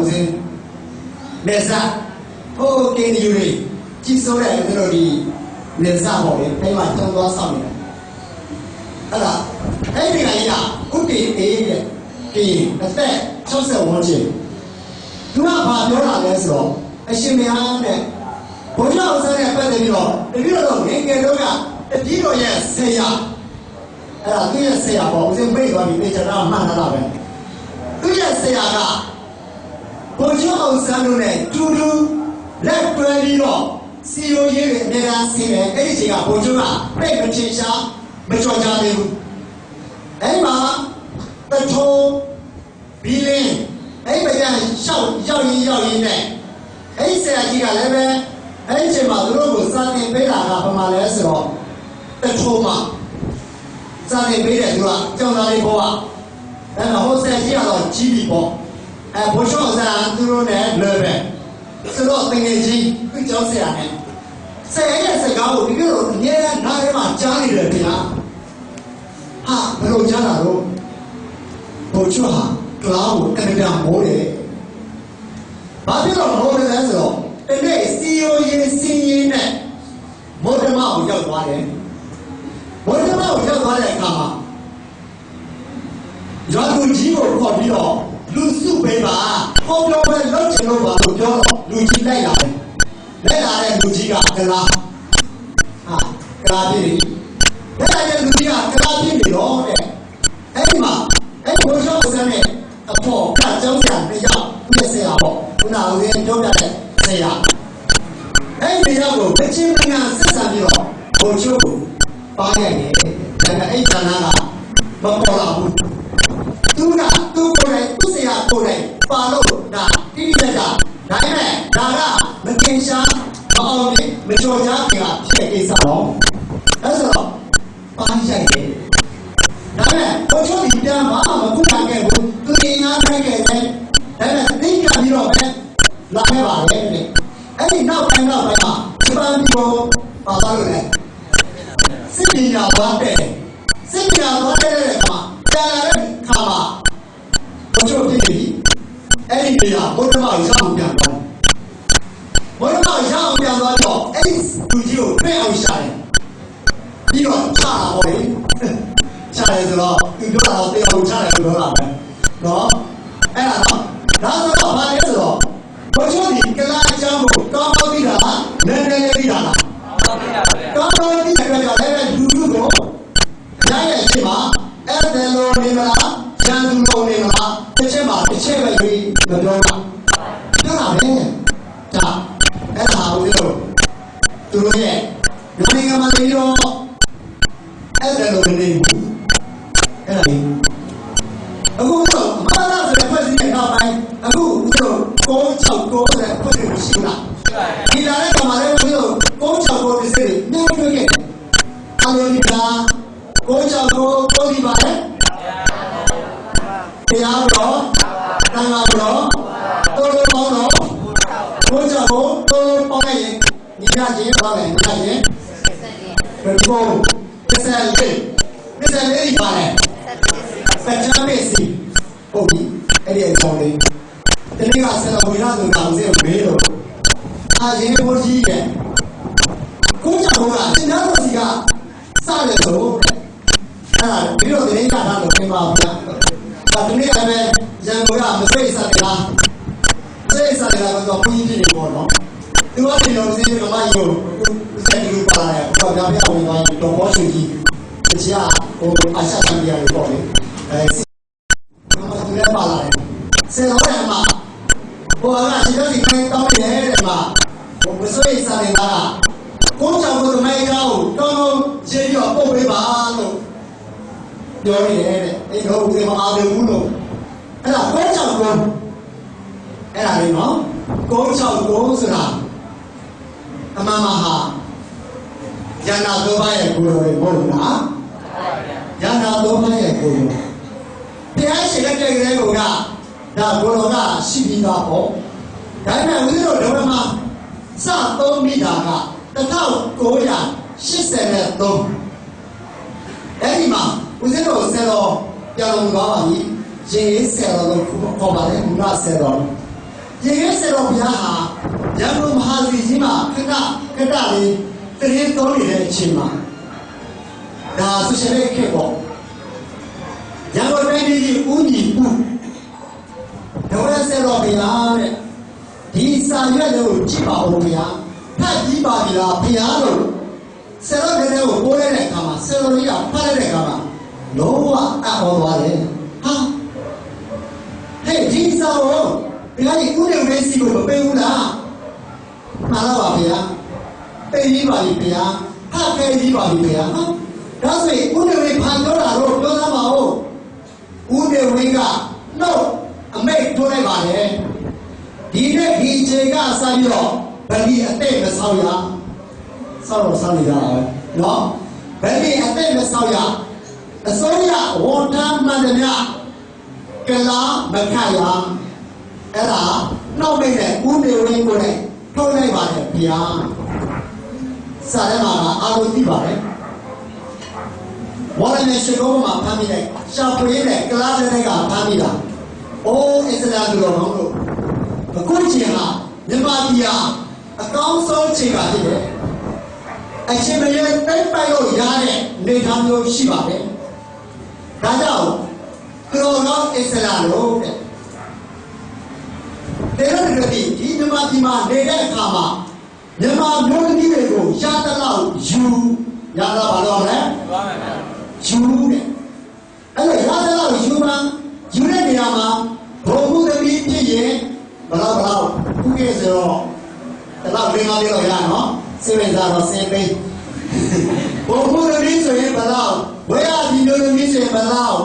ဦးစင်းနေစားဟိုကင်းယူရီကြီးစိုးတဲ့ဦးတို့ဒီနေစားပေါ့လေအဲ့မှာတုံးသွားဆောင်နေတယ်အဲ့ဒါအဲ့ဒီကကြီးကဥတီအေးတဲ့ပြီးအသက်60ဝန်းကျင်သူကဘာပြောတာလဲဆိုတော့အရှင်မယားနဲ့ဘုရားဦးစင်းနဲ့ပတ်သက်ပြီးတော့တတိယတော့ငယ်ငယ်တော့ကတတိယရဲ့ဆေးရအဲ့ဒါသူရဲ့ဆေးရပေါ့ဦးစင်းပြေးသွားပြီးပြေချတာမှန်တာပဲသူရဲ့ဆေးရက ဘုရားအောင်ဆန်းတို့နဲ့တူတူလက်တွဲပြီးတော့စီယိုရေးတွေအများအားဆင်းတယ်အဲ့ဒီချိန်ကဘုရားကပြည့်မချင်ရှားမချော်ကြသေးဘူးအဲ့မှာတထုံဘီလင်းအဲ့ဒီပြန်ရှောက်ရောက်ရင်းရောက်ရင်းနဲ့အဲ့ဒီဆရာကြီးကလည်းပဲအဲ့ဒီချိန်မှာသူတို့ကိုစာသင်ပေးတာကဘာမှလဲဆိုတော့တထုံမှာစာသင်ပေးတဲ့သူကကျောင်းသားလေးဘောကအဲ့တော့ဟိုဆရာကြီးကတော့ကြီးပြီပေါ့ အဲဘုရှောဆရာသူတို့နဲ့လွယ်ပဲဆိုတော့တကယ်ကြီးသူကြောက်ဆရာနဲ့ဆရာရဲ့စကားကိုဒီလိုအမြဲတမ်းနားထဲမှာကြားနေတယ်ခင်ဗျာဟာဘယ်လိုကြားတာတော့ဘုရှောဟာကလာကိုအမြဲတမ်းမိုးတယ်ဘာဖြစ်လို့မိုးတယ်လဲဆိုတော့တနေ့စီယိုရင်စင်းရင်နဲ့မောဒမကိုရောက်သွားတယ်မောဒမကိုရောက်သွားတဲ့အခါမှာရွာသူကြီးကိုခေါ်ပြီးတော့ လူစုပေးပါဟောပြောပဲလောက်ချင်လို့ပါလို့ပြောတော့လူကြီးလိုက်လာတယ်လိုက်လာတဲ့လူကြီးကကလာဟာကလာပြီလိုက်လာတဲ့လူကြီးကကလာပြီတော့တဲ့အဲ့ဒီမှာအဲ့ဒီဘုရားဆရာနဲ့အဖို့ကကြောင်းဆရာနှစ်ယောက်သူ့ဆရာပေါ့ခုနကဦးရင်ပြောပြတဲ့ဆရာအဲ့ဒီယောက်ကိုမချင်းမငါဆက်ဆံပြီးတော့ဘုံချုပ်ကိုပါခဲ့တယ်ဒါပေမဲ့အဲ့ဒီကနာကမပေါ်လာဘူး သူကသူကိုယ်တိုင်သူ့ဆရာကိုယ်တိုင်ပါလို့ဒါတိတိကျကျဒါပေမဲ့ဒါကမကင်ရှားမအောင်မြင်မကြော်ကြားခင်ကဖြစ်တဲ့ကိစ္စတော့အဲဆိုတော့ပါရိုက်တယ်ဒါပေမဲ့ဘုရားဒီပြန်မမကုနာခဲ့ဘူးသူအင်အားထိုက်ခဲ့တယ်ဒါပေမဲ့သိကြပြီးတော့ပဲလာခဲ့ပါလေတဲ့အဲ့ဒီနောက်ပိုင်းနောက်ပိုင်းမှာဒီပန်းပြောပါသွားလို့လေစစ်ပညာသွားတဲ့စစ်ပညာသွားတဲ့အခါကြာလာတဲ့ခါမှာ ဘုရားဖြစ်ပြီ အဲ့ဒီနေရာဘုရားမရအောင်ပြန်သွားဘုရားမရအောင်ပြန်သွားတော့အဲ့ဒီလူကြီးကိုဖဲ့အောင်ရှာတယ်ပြီးတော့ချတာပေါ့လေချတယ်ဆိုတော့သူပြောတာတော့တရားကိုချတယ်လို့ပြောတာပဲနော်အဲ့ဒါတော့ဒါဆိုတော့ဘာလဲဆိုတော့ဘုရားဒီကလာအကြောင်းကိုကောင်းကောင်းသိတာလားနည်းနည်းလေးသိတာလားကောင်းကောင်းသိတဲ့ကြလည်းလူလူကိုရရဲ့အချိန်မှာအဲ့ဒါလိုနေမလားရန်သူပုံနေမလားတစ်ချက်မှာတစ်ချက်ပဲပြီး မပြောတာပြောတာပဲဒါအဲ့ဒါကိုပြောသူတို့ရဲ့နိုင်ငံမှာနေရော ရင်ညီမချင်းပေါင်းလိုက်ညီမချင်းဘယ်လိုဆက်ဆက်လေးဆက်လေးပါလေစัจ जा မေစီဟုတ်ပြီအဲ့ဒီအကြောင်းလေးတနေ့ကဆရာဝိရသူတောင်စင်းမေးလို့အာရင်ဘုကြီးရဲ့ကိုကြောင့်ကတင်သားတော်စီကစတယ်ဆိုအဲ့ဒါဒီလိုတနေ့ကထားလို့ပြင်ပါဗျာဒါဒီနေ့လည်းရန်ကုန်ကမစိတ်ဆက်လားစိတ်ဆက်လားတော့ဘုကြီးကြီးနေပေါ့နော် သူကဒီလိုစီးကမကြီးကိုစက်ကြီးပါလာတယ်တော့ဒါပြအောင်ပါတော့ဘောရှင်ကြီးတရားဟိုအဆက်ဆံပြရလို့ပေါ့လေအဲသူလည်းပါလာတယ်ဆယ်တော်ရဲ့မှာဟိုကဒီလိုဒီခိုင်းတောင်းနေတယ်တဲ့မှာဟိုမစွေးစားနေတာကကိုကြောင့်ကိုမိုင်းကောင်းကောင်းကောင်းရေးပြီးတော့ပုတ်ပေးပါလို့ပြောနေတယ်တဲ့အဲ့တော့ဦးစင်မအားသေးဘူးလို့အဲ့ဒါကိုကြောင့်ကိုအဲ့ဒါလေးနော်ကိုကြောင့်ကိုဆိုတာ အမှန်မှာဟာယန္နာသောပါရဲ့ကိုယ်တော်ရဲ့ဘုရားယန္နာသောပါရဲ့ကိုယ်တော်တရားရှိတဲ့ကြိုင်တဲ့ကောင်ကဒါဘုရောကရှိပြီးသားပေါ့ဒါပေမဲ့ဦးဇင်းတို့ဓမ္မမှာစသုံးမိတာက1983အဲ့ဒီမှာဦးဇင်းတို့ဆယ်တော်ပြန်လုံသွားပါပြီရင်ရေးဆယ်တော်လို့ခေါ်ပါတယ်ဘုရားဆယ်တော် ရေခဲဆရာတော်ဘုရားဟာရန်ကုန်မဟာစီကြီးမှာခဏခဏလေးတရင်သုံးနေတဲ့အချိန်မှာဒါဆိုရှယ်လေးခက်ပေါ့ရန်ကုန်တိုင်းကြီးဦးညီပူဒဝရဆရာတော်ဘုရားတဲ့ဒီစာရွက်တွေကိုကြည့်ပါဦးဘုရားဖတ်ကြည့်ပါပြီလားဘုရားလို့ဆရာတော်တဲ့ကိုပိုးလိုက်တဲ့အခါမှာဆရာတော်ကြီးကဖတ်လိုက်တဲ့အခါမှာလုံးဝအံ့ဩသွားတယ်ဟာဟဲ့ဒီစာကို ဘုရားကြီးကုနေဝေးစီကိုမပေးဘူးလားမှန်လားပါဗျာပေးပြီးပါပြီဗျာဖတ်ခဲ့ပြီးပါပြီဗျာဟာဒါဆိုရင်ကုနေဝေးဖန်ပြောတာတော့ပြောသားပါဦးကုနေဝေးကနှုတ်အမိတ်ထိုးလိုက်ပါလေဒီနေ့ဒီအချိန်ကစပြီးတော့ဗလီအသက်မဆောက်ရဆောက်တော့ဆောက်နေကြတာပဲနော်ဗလီအသက်မဆောက်ရအစိုးရဝန်ထမ်းမှန်သမျှကလာမခတ်ရ အဲ့ဒါနောက်မိတ်နဲ့ဦးနေဝင်းကိုလည်းထုတ်လိုက်ပါတယ်ဗျာစာထဲမှာအာရုံသိပါတယ်ဝါရနေရှိကောမှာဖမ်းမိတဲ့ရှာဖွေတဲ့ကလာတဲ့ကဖမ်းမိတာအိုးအစ္စလာမ်တို့တော်တို့အခုချိန်ဟာမြန်မာပြည်ဟာအကောင်းဆုံးချိန်ပါဖြစ်တယ်အချိန်မရတိုက်ပိုက်လို့ရတဲ့နေသားမျိုးရှိပါတယ်ဒါကြောင့်ကရောတော့အစ္စလာမ်လို့တဲ့ တေရတဲ့ဒီဒီမြန်မာပြည်မှာနေတဲ့အခါမှာမြန်မာမျိုးသမီးတွေကိုရတလောက်ယူရတာဘာလို့လဲယူတဲ့အဲ့တော့ရတလောက်ယူမှယူတဲ့နေရာမှာဘုံမှုသမီးဖြစ်ရင်ဘလောက်ဘလောက်ခုကဲဆိုတော့တလောက်လေးငါးလေးတော့ရနော်စေဝေစားတော့စင်ပိဘုံမှုသမီးဆိုရင်ဘလောက်ဝေရဒီမျိုးသမီးဆိုရင်ဘလောက်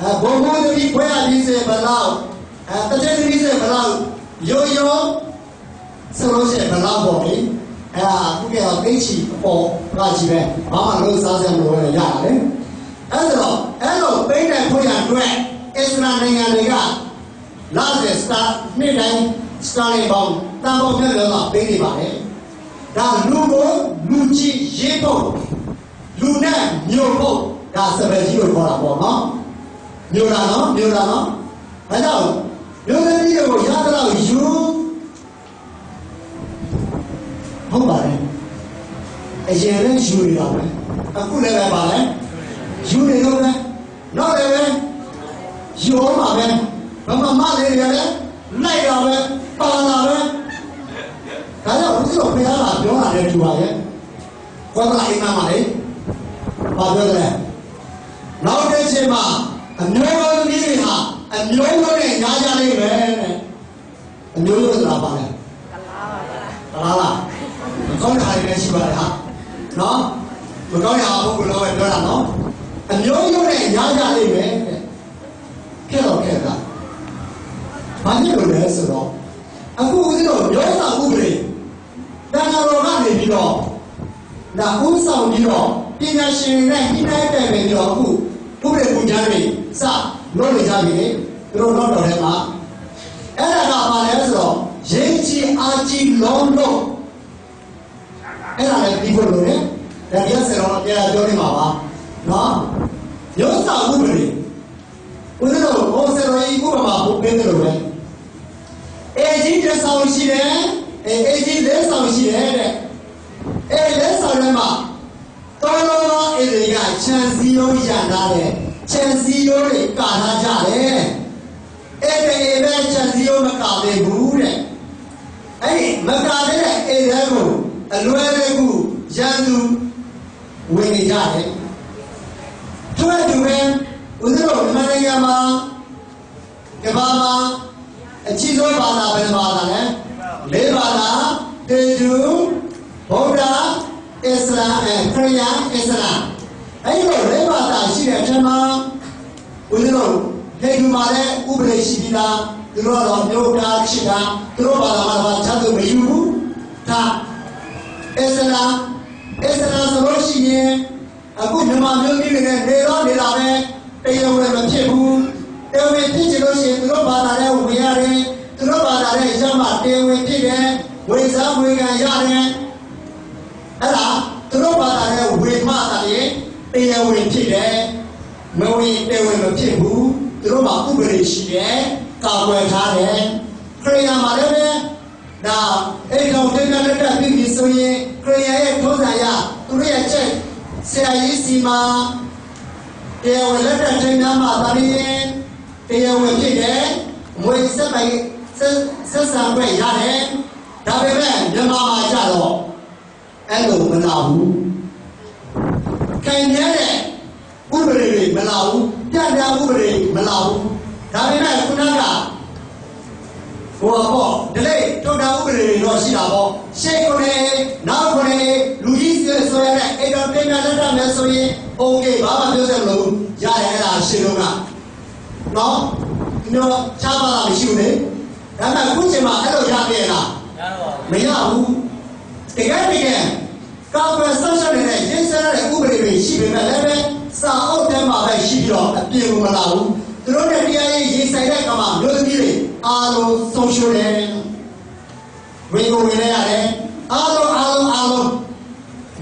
အဲဘုံဘုံသမီးခွဲရပြီးစေဘလောက်အဲတချင်သမီးစေဘလောက် ရိုးရိုးဆိုလို့ရှိရင်ဘလောက်ပေါ့လေအဲဒါခုကပိတ်ချီအပေါ်ကကြီးပဲဘာမှလုံးစားစရာမလိုရရတယ်အဲဒါတော့အဲ့လိုပိတ်တဲ့ခွင့်ရအတွက်အစ္စလာမ်နိုင်ငံတွေကလာဇက်စတာနေ့တိုင်းစတာလေးပေါင်းတန်ပေါင်းပြည့်လို့တော့ပေးနေပါတယ်ဒါလူကိုလူကြီးရေးဖို့လူနဲ့မျိုးဖို့ဒါစပယ်ကြီးကိုခေါ်တာပေါ့နော်မြို့လာနော်မြို့လာနော်ဒါကြောင့် မြို့သမီးတွေကိုရသလောက်ယူဟုတ်ပါတယ်အရင်လည်းယူနေတာပဲအခုလည်းပဲပါလဲယူနေတော့ပဲနောက်လည်းပဲယူအောင်ပါပဲဘာမှမလေးတွေလည်းလိုက်တာပဲပါလာပဲဒါကြောင့်ဘုရားဘုရားကပြောတာလည်းတူပါရဲ့ဘောကအိမ်မှာလေဘာပြောတယ်နောက်တစ်ချိန်မှာအမျိုးသားသမီးတွေဟာ အမျိုးမျိုးနဲ့ညားကြလိမ့်မယ်တဲ့အမျိုးမျိုးဆိုတာပါလဲကလားပါကလားမကောင်းတဲ့ဟာတွေလည်းရှိပါတယ်ဟာနော်မကောင်းတဲ့ဟာဘုရားလောပဲပြောတာနော်အမျိုးမျိုးနဲ့ညားကြလိမ့်မယ်တဲ့ခဲ့တော့ခဲ့တာဘာဖြစ်လို့လဲဆိုတော့အခုဦးဇင်းတို့မျိုးစာဥပဒေတန်တော်ကနေပြီးတော့ဒါဥဆောင်ပြီးတော့ပညာရှင်နဲ့ညှိနှိုင်းတယ်ပြီးတော့အခုဥပဒေပူဇာတွေစ လို့နေကြပြီသူတို့တော့တော်ထဲမှာအဲ့ဒါကပါလဲဆိုတော့ရင်းချီအာချီလုံးလို့အဲ့ဒါလည်းဒီဖို့လို့လေဒါပြဆရာတော်တရားပြောနေမှာပါနော်ရုပ်စာဥပဒေဦးဇင်းတို့ဟောဆရာတော်ကြီးဥပမာဘုပေးတယ်လို့ပဲအေကြီးတစ်ဆောင်ရှိတယ်အေအေကြီးလေးဆောင်ရှိတယ်တဲ့အေလေးဆောင်ထဲမှာတော်တော်အေဒီကခြံစည်းရုံးရတာတဲ့ ခြံစည်းရုံးတွေကာထားကြတယ်အဲ့ဒီအေပဲခြံစည်းရုံးမကာသေးဘူးတဲ့အဲ့ဒီမကာသေးတဲ့အေတဲ့ကိုအလွယ်တကူရန်သူဝင်နေကြတယ်သူ့အတူပဲဦးဇင်းတို့မြန်မာနိုင်ငံမှာကမ္ဘာမှာအကြီးဆုံးဘာသာဘယ်ဘာသာလဲလေးဘာသာတေဂျူဗုဒ္ဓအစ္စလာမ်အဲခရစ်ယာန်အစ္စလာမ် အဲ့ဒီလိုလေးဘာသာရှိတဲ့အထက်မှာဦးဇင်းတို့ဟိန္ဒူမှာလည်းဥပဒေရှိပြီးသားသူတို့ကတော့မျိုးသားရှိတာသူတို့ဘာသာမှာတော့ချမ်းသူမယူဘူးဒါအစ္စလာမ်အစ္စလာမ်ဆိုလို့ရှိရင်အခုမြန်မာမျိုးကြီးတွေနဲ့နေတော့နေတာပဲတရားဝင်မဖြစ်ဘူးတရားဝင်ဖြစ်ချင်လို့ရှိရင်သူတို့ဘာသာနဲ့ဝင်ရတယ်သူတို့ဘာသာနဲ့ရမှတရားဝင်ဖြစ်တယ်ဝေစားဝေခံရတယ်အဲ့ဒါသူတို့ဘာသာနဲ့ဝေမှတာလေ တရားဝင်ဖြစ်တယ်မဝင်တရားဝင်မဖြစ်ဘူးသူတို့မှာဥပဒေရှိတယ်ကာကွယ်ထားတယ်ခရိယာမှာလည်းပဲဒါအိမ်တော်တင်တဲ့တက်ပြီးပြီဆိုရင်ခရိယာရဲ့ထုံးစံရသူတို့ရဲ့ချက်ဆရာကြီးစီမှာတရားဝင်လက်တက်တင်များမှာတာရင်တရားဝင်ဖြစ်တယ်မွေဆက်ပိုင်ဆက်ဆက်ဆံခွင့်ရတယ်ဒါပေမဲ့မြန်မာမှာကြတော့အဲ့လိုမလာဘူး တိုင်မြဲတဲ့ဥပဒေတွေမလာဘူးပြပြဥပဒေမလာဘူးဒါပေမဲ့ခုနကဟိုပေါ့ဒလိထုတ်တာဥပဒေတွေတော့ရှိတာပေါ့ရှေ့ခုနေနောက်ခုနေလူကြီးဆိုရတဲ့အိမ်တော်ပြင်ပြတတ်တာမယ်ဆိုရင် okay ဘာမှပြောစရာမလိုဘူးရတယ်အဲ့ဒါရှင်းလို့ကနော်ဒီတော့ချားပါတာမရှိဘူးလေဒါပေမဲ့ခုချိန်မှာအဲ့လိုရပြဲလားမရတော့ပါဘူးမရဘူးတကယ်တကယ် ကောင်းပဲဆောက်ရှောက်နေတဲ့ရင်းစဲတဲ့ဥပဒေတွေရှိပေမဲ့လည်းပဲစာအုပ်ထဲမှာပဲရှိပြီးတော့အပြည့်မလာဘူးသူတို့နဲ့တရားရေးရေးဆိုင်တဲ့ကမှာလူသမီးတွေအားလုံးဆုံးရှုံးတယ်ဝင်ကိုဝင်ရရတယ်အားလုံးအားလုံးအားလုံး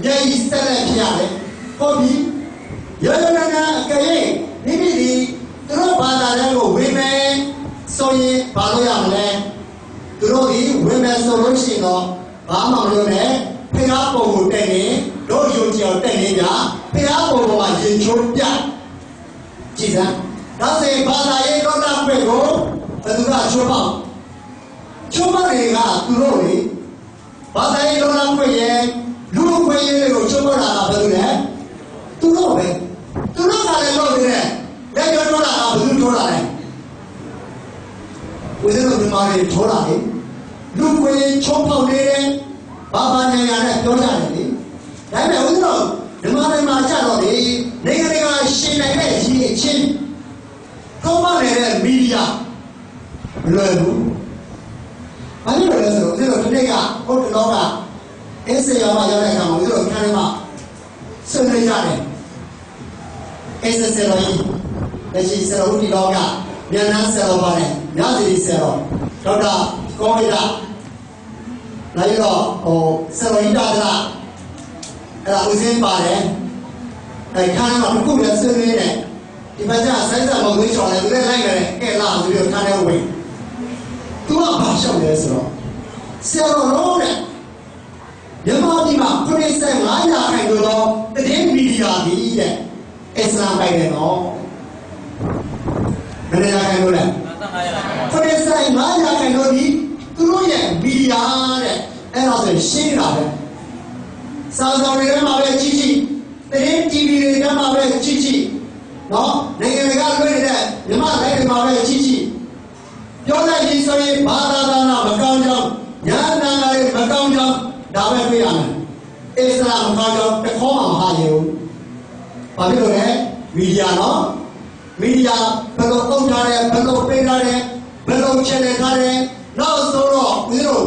ညကြီးစက်လက်ဖြစ်ရတယ်ဟုတ်ပြီရောရနာအကရဲ့မိမိဒီသူတို့ဘာသာတွေကိုဝင်မယ်ဆိုရင်ဘာလို့ရမလဲသူတို့ဒီဝင်မယ်ဆိုလို့ရှိရင်တော့ဘာမှမလုပ်နဲ့ ဖះပုံကိုတက်နေတို့ယုံကြည်အောင်တက်နေကြဖះပုံပေါ်မှာရင်ချိုးပြကြည်စမ်းဒါဆိုရင်ဘာသာရေးတော့တာခွင့်ကိုဘယ်သူကချိုးပေါက်ချိုးပေါက်တွေကသူတို့လေဘာသာရေးတော့တာခွင့်ရဲ့လူ့ခွင့်ရေးတွေကိုချိုးပေါက်တာကဘယ်သူလဲသူတို့ပဲသူတို့ကလည်းလုပ်နေတယ်လက်ကျော်တော့တာကဘယ်သူထိုးတာလဲဝိဇ္ဇာတော်မြန်မာတွေထောတာလေလူကိုယ်ချုံပေါက်နေတယ် ဘာဘာညာညာနဲ့ပြောကြတယ်လေဒါပေမဲ့ဝိဇ္ဇာတော်မြန်မာတွေမှာကြတော့လေနိုင်ငံတကာရှင်နိုင်တဲ့ကြီးအချင်းကောင်းပါနေတဲ့မီဒီယာမလွယ်ဘူးဘာလို့လဲဆိုတော့ဝိဇ္ဇာတော်ဒီနေ့ကဟုတ်တယ်တော့ကအင်းစေရောမှာရောက်တဲ့အခါမှာဝိဇ္ဇာတော်ခန်းထဲမှာဆွေးနွေးကြတယ်အင်းစေစေရောကြီးလက်ရှိစေရောဦးဒီတော့ကမြန်နန်းစေရောပါတယ်ညစီစေရောဒေါက်တာကောဝိဒ လိုက်တော့ဟိုစေရောကြီးတာကအဲ့ဒါဦးစင်းပါတယ်အဲ့ခန်းမှာတစ်ခုလည်းဆွေးနွေးတယ်ဒီဘက်ကဆိုင်းစာမဝေးချော်တယ်သူလည်းလိုက်တယ်အဲ့လာဆိုပြီးတော့ခန်းထဲဝင်သူကဘာရှောက်လဲဆိုတော့စေရောလုံးတဲ့မြန်မာပြည်မှာ95ရာခိုင်နှုန်းသောသတင်းမီဒီယာသည်တဲ့အစ္စလာမ်ပိုင်တယ်နော်ဘယ်နှရာခိုင်နှုန်းလဲ55ရတော့95ရာခိုင်နှုန်းသည်သူတို့ရဲ့ မီဒီယာတဲ့အဲ့ဒါဆိုရင်ရှင်းတာပဲစာဆောင်တွေထဲမှာပဲကြည့်ကြည့်သတင်း TV တွေထဲမှာပဲကြည့်ကြည့်နော်နိုင်ငံတကာလွှင့်နေတဲ့မြန်မာတိုင်းတွေမှာပဲကြည့်ကြည့်ပြောလိုက်ရင်ဆိုရင်ဘာသာသာနာမကောင်းကြောင်းညာနာနာတွေမကောင်းကြောင်းဒါပဲတွေ့ရမယ်အစ္စလာမ်မကောင်းကြောင်းတစ်ခေါက်မှမဟာရုံဘာဖြစ်လို့လဲမီဒီယာနော်မီဒီယာဘယ်လိုအုပ်ထားတယ်ဘယ်လိုပေးထားတယ်ဘယ်လိုချက်နေထားတယ်နောက်ဆို တော့ဒီလို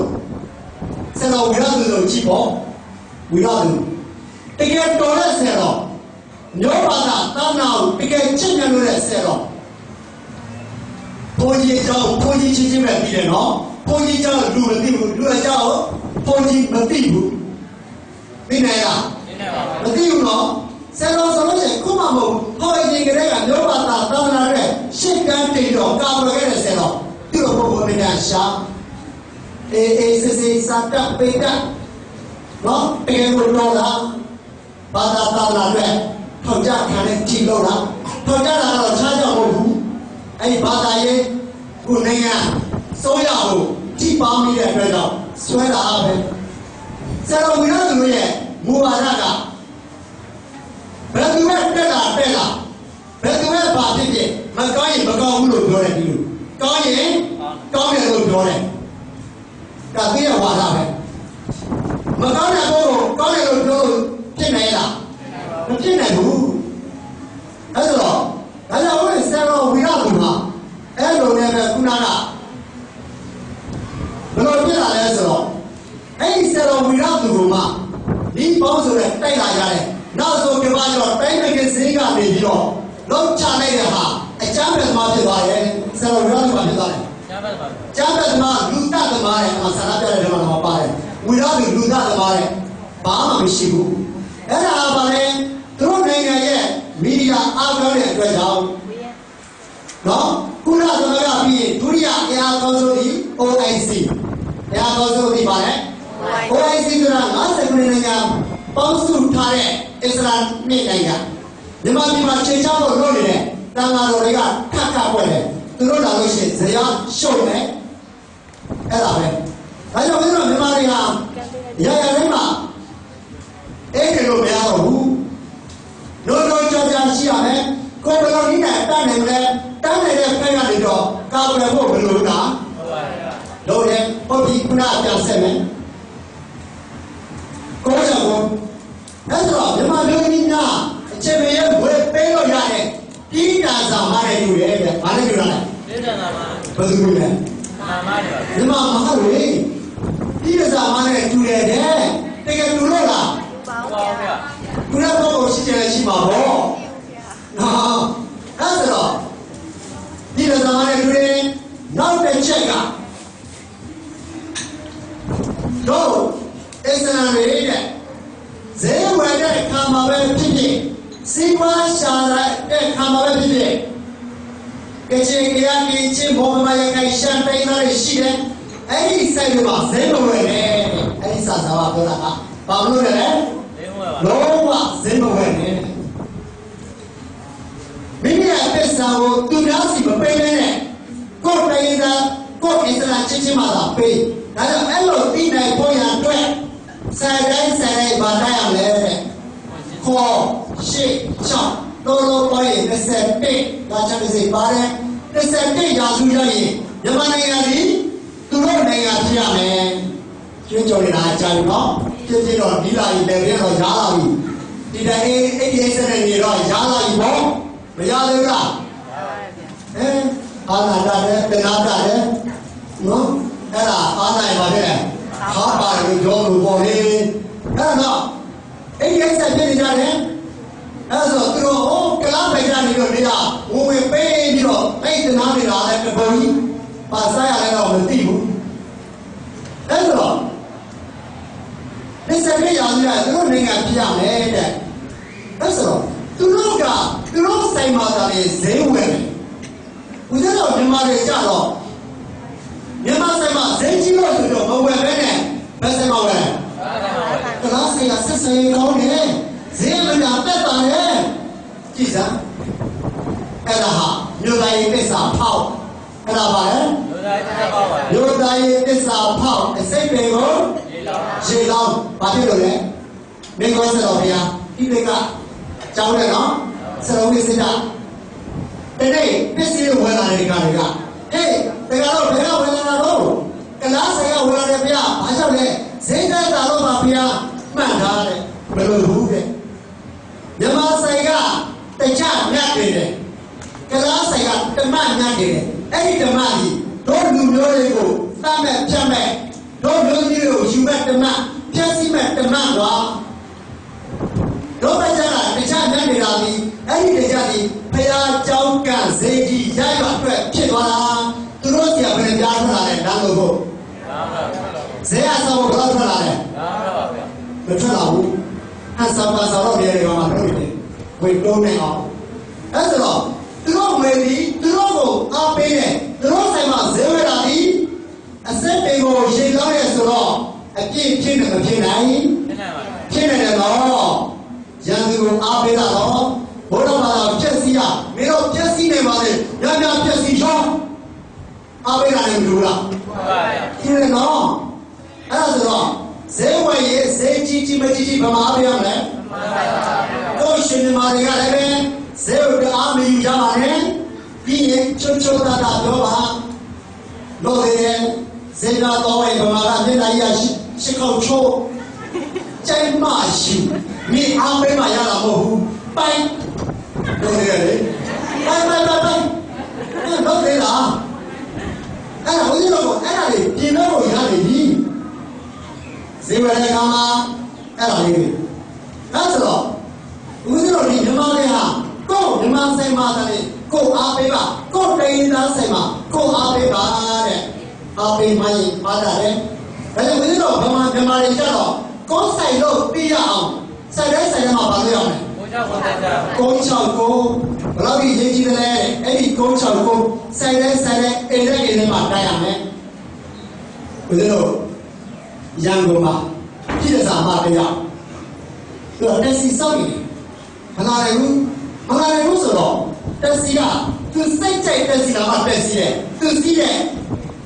ဆယ်တော်ဝိရသူတို့ကြည့်ပေါ့ဝိရသူတကယ်တော်တဲ့ဆယ်တော်မျိုးပါတာတာနာကိုတကယ်ချစ်မြတ်လို့တဲ့ဆယ်တော်ဘုန်းကြီးအကြောင်းဘုန်းကြီးချင်းချင်းပဲပြီးတယ်နော်ဘုန်းကြီးအကြောင်းလူမသိဘူးလူအကြောင်းဘုန်းကြီးမသိဘူးသိနိုင်လားဒီနေ့ပါမသိဘူးနော်ဆယ်တော်ဆိုလို့ရှိရင်ခုမှမဟုတ်ဘူးဟောအရင်ကတည်းကမျိုးပါတာသာသနာရဲ့ရှစ်ကန်းတိန်တော်ကာဝယ်ခဲ့တဲ့ဆယ်တော်သူ့လိုပုဂ္ဂိုလ်မြတ်ရှာ အေးအေးစစ်စစ်စတတ်ပေတတ်နော်တကယ်ကိုတော်လားဘာသာသာသနာရဲ့ထောက်ကြခံတဲ့ကြည်လို့လားထောက်ကြတာကတော့ခြားကြောင်မဟုတ်ဘူးအဲ့ဒီဘာသာရေးခုနိုင်ငံစိုးရကိုကြည်ပါမိတဲ့အတွက်ကြောင့်ဆွဲတာပဲဆရာတော်ဝိရသူတို့ရဲ့မူဝါဒကဘယ်သူနဲ့တက်လာတက်လာဘယ်သူနဲ့ဘာဖြစ်ဖြစ်မကောင်းရင်မကောင်းဘူးလို့ပြောတယ်ဒီလိုကောင်းရင်ကောင်းတယ်လို့ပြောတယ် ဒါသိရဝါဒပဲမကောင်းတဲ့ဘုကိုကောင်းတယ်လို့ပြောလို့ဖြစ်နိုင်လားမဖြစ်နိုင်ဘူးအဲ့တော့ဒါကြောင့်ဘုရားဆရာတော်ဝိရသူမှာအဲ့လိုနဲ့ပဲခုနကဘယ်လိုဖြစ်လာလဲဆိုတော့အဲ့ဒီဆရာတော်ဝိရသူကမှဒီပေါင်းဆိုတဲ့တိုက်လာကြတယ်နောက်ဆိုကဘာကျော်တိုင်းပြည်ကဈေးကနေပြီးတော့လောက်ချလိုက်တဲ့ဟာအချမ်းပဲသမားဖြစ်သွားတယ်ဆရာတော်ဝိရသူကဖြစ်သွားတယ် ကျမ်းပါပါကျမ်းပဲသမားလူတသမားရဲ့အမှဆန္ဒပြတဲ့ထဲမှာတော့ပါတယ်ဝိရသူလူတသမားရဲ့ဘာမှမရှိဘူးအဲ့ဒါကဘာလဲသူတို့နိုင်ငံရဲ့မီဒီယာအားကောင်းတဲ့အတွက်ကြောင့်နော်ကုလသမဂ္ဂပြီးရင်ဒုတိယအင်အားကောင်းဆုံးဒီ OIC တရားတော်စုဒီပါလေ OIC ဆိုတာ59နိုင်ငံပေါင်းစုထားတဲ့အစ္စလာမ်နိုင်ငံမြန်မာပြည်မှာချိန်ချဖို့လုပ်နေတဲ့တန်ဃာတော်တွေကခက်ခက်ပွဲတယ် သူတို့လာလို့ရှိရင်ဇရာရှုံမယ်အဲ့ဒါပဲဒါကြောင့်မင်းတို့မြန်မာတွေဟာရရတိုင်းမှာအဲ့ဒီလိုမရတော့ဘူးလို့တော့ကြောင်ကြောင်ရှိရမယ်ကိုယ်ဘယ်လိုနည်းနဲ့တတ်နိုင်လဲတတ်နိုင်တဲ့ဖက်ကနေတော့ကာကွယ်ဖို့ဘယ်လိုလားဟုတ်ပါဗျာလို့လေဟုတ်ပြီခုနကပြန်ဆက်မယ်ကိုယ်ကြောင့်အဲ့ဆိုတော့မြန်မာလူကြီးများအချိန်မရဝယ်ပေးလို့ရတဲ့ပြည်နာဆောင်မတဲ့လူရဲ့ဗျဘာလဲပြောတာလဲဒေသနာမှာ ဘယ်သူလဲနာမတွေပါမြန်မာမဟုတ်လေပြည်နာဆောင်မတဲ့လူရဲ့တဲ့တကယ်လူလို့လားဟုတ်ပါဗျာခုနကတော့ရှိတယ်ရှိပါဘောနော်အဲ့ဆိုတော့ပြည်နာဆောင်မတဲ့လူတွေနောက်တစ်ချက်ကတော့အစ္စလာမ်တွေတဲ့ဇေဝရတဲ့ခါမှာပဲဖြစ်ဖြစ်စီးပွားရှာတဲ့ခါမှာပဲဖြစ်ဖြစ် ကချင်ကရကင်းချင်းဘောမရခိုင်ရှမ်းတိုင်းသားတွေရှိတယ်အဲ့ဒီစိုက်တွေမှာဇေဝရတဲ့အဲ့ဒီစာစာကပြောတာကဘာလို့လဲလဲဒေဝပါလုံးဝဇေဝရတဲ့မိမိရဲ့ပစ္စံကိုသူများစီမပေးနဲ့ကိုယ်တိုင်းသားကိုယ်အစ္စလာမ်ချင်းချင်းမှာသာပေးဒါကြောင့်အဲ့လိုသိနိုင်ဖို့ရအတွက်ဆိုင်တိုင်းဆိုင်တိုင်းဘာတိုင်းအောင်လဲတဲ့ခေါ်ရှေ့ချောင်း တော်တော်ပေါ်ရင်21ဒါချမ်းစီပါတယ်21ရာစုရရင်မြန်မာနိုင်ငံဒီသူတို့နိုင်ငံဖြစ်ရမယ်ကျွန်းကြော်နေတာအကြိုင်နော်ပြည့်ပြည့်တော့ဒီလာကြီးလည်းပြည့်တော့ရားလာပြီဒီတိုင်းအေးအေးအေးစနေနေတော့ရားလာပြီပေါ့မရသေးဘူးလားအဲအာနာတာတဲ့တရားတာတဲ့နော်အဲ့ဒါအာနိုင်ပါတဲ့ဟာပါလို့ပြောလို့ပေါ့လေအဲ့တော့အဲ့ဒီအိဆက်ပြနေကြတယ် အဲ့ဆိုသူတို့ဟိုကလားပိုင်ကြနေတော့နေတာဝင်ဝင်ပေးပြီးတော့အဲ့တနာနေတာလည်းကပေါ်ကြီးပါဆိုင်ရလည်းတော့မသိဘူးအဲ့ဆိုဒီစက်ပြရအောင်ရသူတို့နိုင်ငံပြရမယ်တဲ့အဲ့ဆိုသူတို့ကသူတို့ဆိုင်မှာသာလေဈေးဝင်ဦးဇင်းတော်မြန်မာတွေကြတော့မြန်မာဆိုင်မှာဈေးကြီးလို့ဆိုတော့မဝယ်ပဲနဲ့ဘယ်ဆိုင်မှာဝယ်ကလားဆိုင်ကဆက်ဆံရေးကောင်းတယ်ဈေးမနာတက်တာလေ ကြည်စမ်းအဲ့ဒါဟာမြို့သားရေးသစ္စာဖောက်အဲ့ဒါပါလေလူသားတက်ပါပါမြို့သားရေးသစ္စာဖောက်အစိတ်တွေကိုဒီလောက်ရေလောင်းဘာဖြစ်လို့လဲမင်းကောဆက်တော်ဘုရားဒီလေကကြောင်းတယ်နော်စလုံးလေးစစ်တာတနေ့ပစ္စည်းဝင်လာတဲ့ကောင်တွေကဟေးတကယ်တော့ဘယ်ကဝင်လာတော့ကလားဆိုင်ကဝင်လာတယ်ဗျာဘာကြောင့်လဲဈေးတက်တာတော့ပါဗျာမှန်တာတဲ့ဘယ်လိုဘူးတဲ့မြန်မာဆိုင်က တခြားညတ်တယ်ကလားဆိုင်ကဓမ္မညတ်တယ်အဲ့ဒီဓမ္မကြီးတို့လူမျိုးတွေကိုသတ်မဲ့ပြတ်မဲ့တို့လူမျိုးတွေကိုယူမဲ့ဓမ္မဖြည့်စည်းမဲ့ဓမ္မကွာတို့ဘက်ကတခြားညတ်နေတာပြီးအဲ့ဒီတခြားကြီးဖရာကြောင်းကဇေကြီးရရအတွက်ဖြစ်သွားတာသူတို့ဆရာဘယ်ကြားထွက်လာလဲဒါလို့ဟုတ်ဇေယျဆောင်းဘယ်ထွက်လာလဲမထွက်လာဘူးအဆပ်ပါဆောင်းတော့နေရာတွေမှာထွက်နေတယ် ဝေတုံးနေအောင်အဲ့ဆိုတော့သူတို့ဝေပြီးသူတို့ကိုအားပေးတယ်သူတို့ဆိုင်မှာဈေးဝယ်လာပြီးအစက်တွေကိုရေကောင်းရဲဆိုတော့အပြည့်ဖြစ်နေမဖြစ်နိုင်ဒီနေ့ပါဖြစ်နေတယ်နော်ရန်သူကိုအားပေးတာနော်ဘုရားဘာသာပြည့်စည်ရမင်းတို့ပြည့်စည်နေပါလေညညပြည့်စည်ချောင်းအားပေးတာလည်းမလို့လားဟုတ်ပါဗျာဒီလေနော်အဲ့ဒါဆိုတော့ဇေဝရေဇေကြီးကြီးမကြီးကြီးဘာမှအားပေးရမလဲ ကိုရှင်ဒီမာတွေကလည်းပဲဇေဝတအားမယူကြပါနဲ့ပြီးရင်ချွတ်ချွတ်တာတာပြောပါလို့လေဇေနာတော်ဝေဘာမှကမျက်နှာကြီးရှိရှိခေါချိုးကျိုင်းမရှိမိအားပေးမှရတာမဟုတ်ဘူးပိုင်လုပ်နေရတယ်ပိုင်ပိုင်ပိုင်ပိုင်အဲ့တော့လေလားအဲ့ဒါဦးဇင်းတော်ကအဲ့ဒါလေးပြင်တော့ရနေပြီဇေဝရကမှာအဲ့ဒါလေး အဲ့ဆိုတော့ဦးဇင်းတော်ဒီမြမလေးဟာကိုယ်မြမဆိုင်မှာတည်းကိုယ်အားပေးပါကိုယ်တိန်သားဆိုင်မှာကိုယ်အားပေးပါတဲ့အားပေးမှရင်ပါတာလေဒါကြောင့်ဦးဇင်းတော်ဗမာမြမလေးကြတော့ကိုယ်ဆိုင်လို့ပြရအောင်ဆိုင်တိုင်းဆိုင်တိုင်းမှာပါလို့ရမယ်ဘုရားဘုရားတက်ကုန်းချောက်ကိုဘယ်လောက်ကြီးရေးကြည့်တယ်လဲအဲ့ဒီကုန်းချောက်ကိုဆိုင်လဲဆိုင်လဲအိမ်နဲ့အိမ်နဲ့မှာတိုက်ရမယ်ဦးဇင်းတို့ရန်ကုန်မှာပြည်သစာမတရား သူကတက်စီစောက်နေမလာနိုင်ဘူးမလာနိုင်ဘူးဆိုတော့တက်စီကသူစိတ်ကြိုက်တက်စီလာမှတက်စီတဲ့သူစီးတဲ့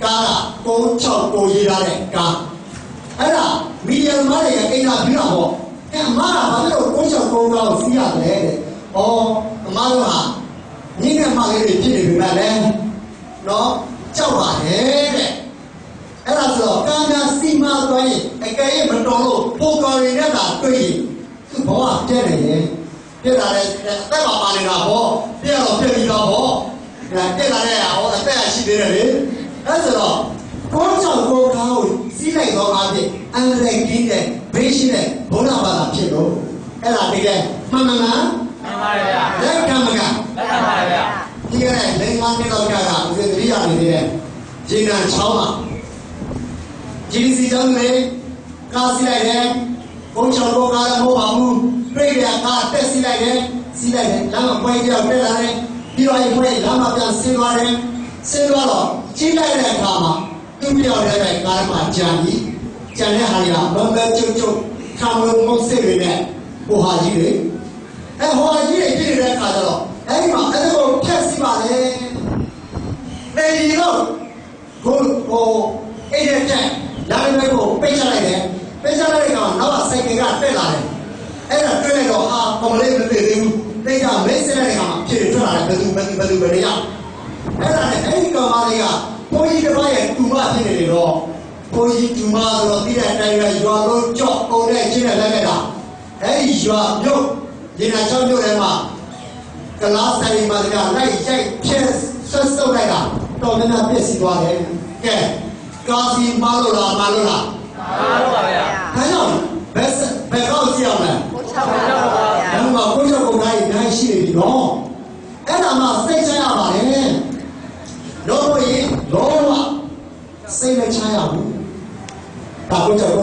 ကားက96ကိုရေးထားတဲ့ကားအဲ့ဒါမီဒီယာမားတွေကအင်တာဗျူးတာပေါ့အဲအမားကဘာလို့96ကိုကားကိုစီးရတယ်တဲ့ဩအမားတို့ဟာညင်းနဲ့မလေးတွေဖြစ်နေပြီမဲ့လည်းနော်ကြောက်ပါတယ်တဲ့အဲ့ဒါဆိုတော့ကံကစီမံသွားရင်အကယ်၍မတော်လို့ပိုကော်ရီနဲ့သာတွေ့ရင်သူ့ ဘဝပြည့်နေရင်ပြည့်လာတဲ့အသက်ပါပါနေတာဟောပြည့်တော့ပြည့်ပြီးတော့ဟောဒါပြည့်လာတဲ့ဟောအသက်ရှိသေးတယ်လေအဲ့ဆိုတော့ကိုယ်ကြောင့်ကိုယ်ကားကိုစီးလိုက်တော့အဖြစ်အန္တရာယ်ကင်းတဲ့ဘေးရှိတဲ့ဘုရားဘာသာဖြစ်လို့အဲ့ဒါတကယ်မှန်မှန်မှန်မှန်ပါတယ်ဗျာလက်ကမကလက်ခံပါတယ်ဗျာဒီကနေ့လိန်ငါးနှစ်လောက်ကကဦးဇင်းတတိယနေနေတဲ့ဂျင်းနန်ချောင်းမှာ GDC ကျောင်းလေးကားစီးလိုက်တယ် ဘုံချော်တော့ကားလည်းမဟုတ်ပါဘူးပြိရကားတက်စီးလိုက်တယ်စီးလိုက်တယ်လမ်းမှာပွဲကြောက်တက်လာတယ်ပြီးတော့အဲ့ပွဲလမ်းမှာပြန်ဆင်းသွားတယ်ဆင်းသွားတော့ကြီးလိုက်တဲ့အခါမှာသူ့ပြောင်းတဲ့ကားမှာကြာပြီကြာတဲ့ဟာကဘုံဘဲကျုပ်ကျုပ်ခံလို့မဟုတ်စိတ်တွေနဲ့ဟိုဟာကြီးလေအဲဟိုဟာကြီးတွေပြည့်နေတဲ့အခါကျတော့အဲ့ဒီမှာအဲ့ဒါကိုဖြတ်စီပါလေနေဒီတော့ကိုဟိုအဲ့ဒီတက်လာတဲ့ဘက်ကိုပိတ်ချလိုက်တယ် ပိတ်ချလိုက်တဲ့ကောင်နောက်ကစိုက်ကကတက်လာတယ်အဲ့ဒါတွေ့လိုက်တော့ဟာကမလေးမသိသေးဘူးတိတ်ကမိတ်ဆက်တဲ့ကောင်ဖြစ်ထွက်လာတယ်ဘယ်သူဘယ်သူဘယ်သူဘယ်နေရအဲ့ဒါနဲ့အဲ့ဒီကောင်မလေးကဘိုးကြီးတစ်ပတ်ရဲ့တူမဖြစ်နေတယ်တော့ဘိုးကြီးတူမဆိုတော့တိတဲ့အတိုင်းပဲရွာလုံးကြော့ပုံနဲ့ချင်းနဲ့လိုက်ခဲ့တာအဲ့ဒီရွာမြို့ရေနာချောင်းမြို့ထဲမှာကလားဆိုင်မှာကလိုက်ရိုက်ဖြဲဆွတ်ဆုပ်လိုက်တာတော်များများပြည့်စည်သွားတယ်ကဲကာစီမလို့လားမလို့လား မှန်ပါဗျာဒါကြောင့်ဘယ်စဘယ်ကောက်ကြည့်အောင်လဲကိုချောင်းပါဗျာဒါမှမဟုတ်ကိုယ့်ကိုယ်ကိုယ်တိုင်းနိုင်ရှိနေပြီနော်အဲ့ဒါမှစိတ်ချရပါတယ်တော့ဘုရင်လုံးဝစိတ်မချရဘူးဒါကိုကြောင့်